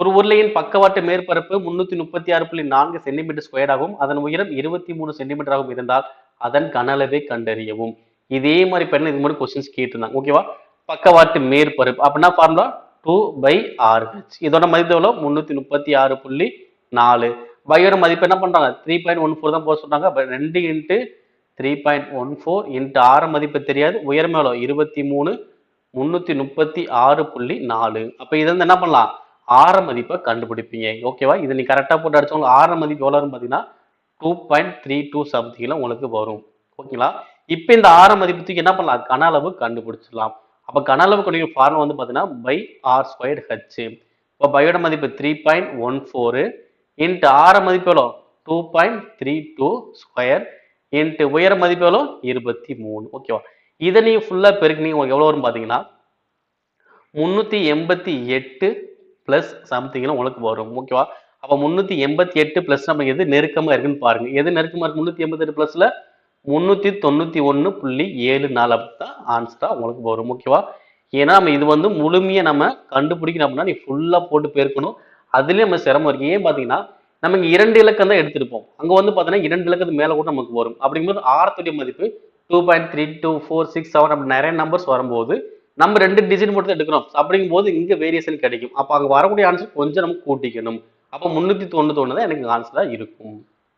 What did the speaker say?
ஒரு உருளையின் பக்கவாட்டு மேற்பரப்பு முன்னூத்தி முப்பத்தி ஆறு புள்ளி நான்கு சென்டிமீட்டர் ஸ்கொயராகவும் அதன் உயரம் இருபத்தி மூணு சென்டிமீட்டராகவும் இருந்தால் அதன் கனளவை கண்டறியவும். இதே மாதிரி பண்ண இது மாதிரி கொஸ்டின்ஸ் கேட்டிருந்தாங்க. ஓகேவா பக்கவாட்டு மேற்பரப்பு. அப்படின்னா ஃபார்முலா டூ பை ஆர் இதோட மதிப்பு எவ்வளோ முந்நூற்றி முப்பத்தி ஆறு புள்ளி நாலு. பையோட மதிப்பு என்ன பண்ணுறாங்க த்ரீ பாயிண்ட் ஒன் ஃபோர் தான் போட சொல்கிறாங்க ரெண்டு into three point one four into ஆறு மதிப்பு தெரியாது. உயரம் எவ்வளோ இருபத்தி மூணு முந்நூற்றி முப்பத்தி ஆறு புள்ளி நாலு. அப்போ இது வந்து என்ன பண்ணலாம்? ஆர மதிப்பை கண்டுபிடிப்பீங்க. ஓகேவா இது நீ கரெக்டாக போட்டு அடிச்சவங்க ஆர மதிப்பு எவ்வளோன்னு பார்த்தீங்கன்னா டூ பாயிண்ட் த்ரீ டூ சம்திங்கில் உங்களுக்கு வரும். ஓகேங்களா இப்போ இந்த ஆர மதிப்பு தூக்கி என்ன பண்ணலாம்? கன அளவு கண்டுபிடிச்சிடலாம். அப்போ கன அளவு கண்டுபிடிக்கிற ஃபார்முலா வந்து பார்த்தீங்கன்னா பை ஆர் ஸ்கொயர்டு ஹச் இப்போ பையோட மதிப்பு three point one four into ஆர மதிப்பு எவ்வளோ two point three two square into உயர மதிப்பு எவ்வளோ இருபத்தி மூணு. ஓகேவா இதை நீங்கள் ஃபுல்லாக பெருக்குனீங்க உங்களுக்கு எவ்வளோ வரும் பார்த்தீங்கன்னா? முந்நூற்றி எண்பத்தி எட்டு ப்ளஸ் சம்திங்லாம் உனக்கு வரும் ஓகேவா அப்போ முந்நூற்றி எண்பத்தி எட்டு ப்ளஸ் நம்ம எது நெருக்கமாக இருக்குன்னு பாருங்க. எது நெருக்கமாக இருக்கு? முந்நூற்றி எண்பத்தெட்டு ப்ளஸில் முந்நூற்றி தொண்ணூற்றி ஒன்று புள்ளி ஏழு நாலு தான் ஆன்சராக உங்களுக்கு வரும் ஓகேவா ஏன்னா நம்ம இது வந்து முழுமையாக நம்ம கண்டுபிடிக்கணும் அப்படின்னா நீ ஃபுல்லாக போட்டு போயிருக்கணும் அதுலேயே நம்ம சிரமம் இருக்கு. ஏன் பார்த்தீங்கன்னா நம்ம இங்கே இரண்டு இலக்கம் தான் எடுத்திருப்போம். அங்கே வந்து பார்த்தீங்கன்னா இரண்டு இலக்கத்து மேலே கூட நமக்கு வரும். அப்படிங்கும்போது ஆரத்துடைய மதிப்பு two point three two four six seven அப்படி நிறைய நம்பர்ஸ் வரும்போது நம்ம ரெண்டு டிஜிட் மட்டும் எடுக்கணும் அப்படிங்கும் போது இங்கே வேரியேஷன் கிடைக்கும். அப்போ அங்கே வரக்கூடிய ஆன்சர் கொஞ்சம் நம்ம கூட்டிக்கணும். அப்போ முந்நூற்றி தொண்ணூத்தொன்று தான் எனக்கு ஆன்சராக இருக்கும்.